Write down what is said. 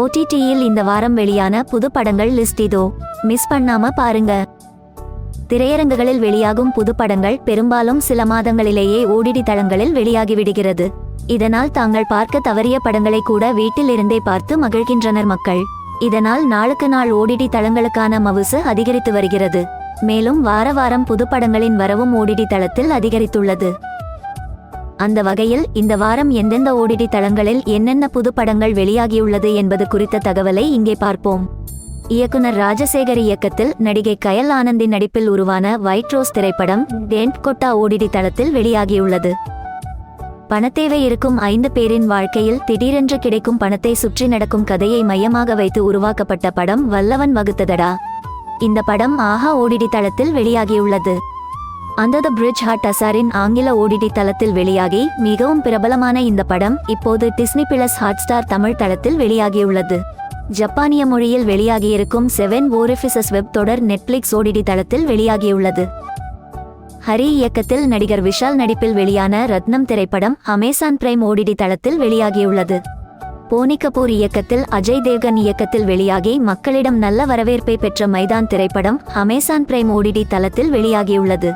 ஓடிடியில் இந்த வாரம் வெளியான புது படங்கள் லிஸ்ட் இதோ. மிஸ் பண்ணாம பாருங்க. திரையரங்குகளில் வெளியாகும் புது படங்கள் பெரும்பாலும் சில மாதங்களிலேயே ஓடிடி தளங்களில் வெளியாகிவிடுகிறது. இதனால் தாங்கள் பார்க்க தவறிய படங்களை கூட வீட்டில் இருந்தே பார்த்து மகிழ்கின்றனர் மக்கள். இதனால் நாளுக்கு நாள் ஓடிடி தளங்களுக்கான மவுசு அதிகரித்து வருகிறது. மேலும் வார வாரம் புதுப்படங்களின் வரவும் ஓடிடி தளத்தில் அதிகரித்துள்ளது. அந்த வகையில் இந்த வாரம் எந்தெந்த ஓடிடி தளங்களில் என்னென்ன புது படங்கள் வெளியாகியுள்ளது என்பது குறித்த தகவலை இங்கே பார்ப்போம். இயக்குனர் ராஜசேகர் இயக்கத்தில் நடிகை கயல் ஆனந்தின் நடிப்பில் உருவான ஒயிட் ரோஸ் திரைப்படம் டென்ட் கொட்டா ஓடிடி தளத்தில் வெளியாகியுள்ளது. பணத்தேவை இருக்கும் ஐந்து பேரின் வாழ்க்கையில் திடீரென்று கிடைக்கும் பணத்தை சுற்றி நடக்கும் கதையை மையமாக வைத்து உருவாக்கப்பட்ட படம் வல்லவன் வகுத்ததடா. இந்த படம் ஆஹா ஓடிடி தளத்தில் வெளியாகியுள்ளது. அந்த த பிரிட்ஜ் ஹாட் அசாரின் ஆங்கில ஓடிடி தளத்தில் வெளியாகி மிகவும் பிரபலமான இந்த படம் இப்போது டிஸ்னி பிளஸ் ஹாட்ஸ்டார் தமிழ் தளத்தில் வெளியாகியுள்ளது. ஜப்பானிய மொழியில் வெளியாகியிருக்கும் செவன் ஓரிஃபிசஸ் வெப் தொடர் நெட்ஃபிளிக்ஸ் ஓடிடி தளத்தில் வெளியாகியுள்ளது. ஹரி இயக்கத்தில் நடிகர் விஷால் நடிப்பில் வெளியான ரத்னம் திரைப்படம் அமேசான் பிரைம் ஓடிடி தளத்தில் வெளியாகியுள்ளது. போனி கபூர் இயக்கத்தில் அஜய் தேவ்கன் இயக்கத்தில் வெளியாகி மக்களிடம் நல்ல வரவேற்பை பெற்ற மைதான் திரைப்படம் அமேசான் பிரைம் ஓடிடி தளத்தில் வெளியாகியுள்ளது.